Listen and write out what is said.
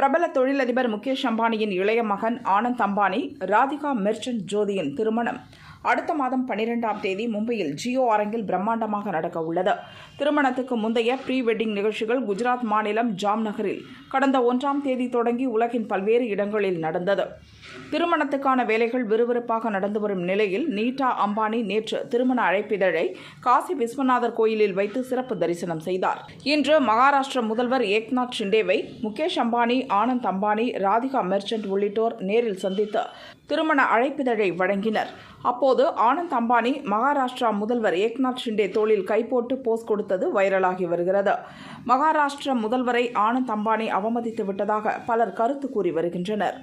பிரபல தொழிலதிபர் முகேஷ் அம்பானியின் இளைய மகன் ஆனந்த் அம்பானி ராதிகா மெர்ச்சன்ட் ஜோதியின் திருமணம். அடுத்த மாதம் பன்னிரெண்டாம் தேதி மும்பையில் ஜியோ அரங்கில் பிரம்மாண்டமாக நடக்க உள்ளது திருமணத்துக்கு முந்தைய ப்ரீ வெட்டிங் நிகழ்ச்சிகள் குஜராத் மாநிலம் ஜாம்நகரில் கடந்த ஒன்றாம் தேதி தொடங்கி உலகின் பல்வேறு இடங்களில் நடந்தது. திருமணத்துக்கான வேலைகள் விறுவிறுப்பாக நடந்து வரும் நிலையில் நீட்டா அம்பானி நேற்று திருமண அழைப்பிதழை காசி விஸ்வநாதர் கோயிலில் வைத்து சிறப்பு தரிசனம் செய்தார். இன்று மகாராஷ்டிர முதல்வர் ஏக்நாத் ஷிண்டேவை முகேஷ் அம்பானி ஆனந்த் அம்பானி ராதிகா மெர்ச்சன்ட் உள்ளிட்டோர் நேரில் சந்தித்து திருமண அழைப்பிதழை வழங்கினர். அப்போது அப்போது ஆனந்த் அம்பானி மகாராஷ்டிரா முதல்வர் ஏக்நாத் ஷிண்டே தோளில் கைப்போட்டு போஸ் கொடுத்தது வைரலாகி வருகிறது. மகாராஷ்டிர முதல்வரை ஆனந்த் அம்பானி அவமதித்து விட்டதாக பலர் கருத்து கூறி வருகின்றனர்.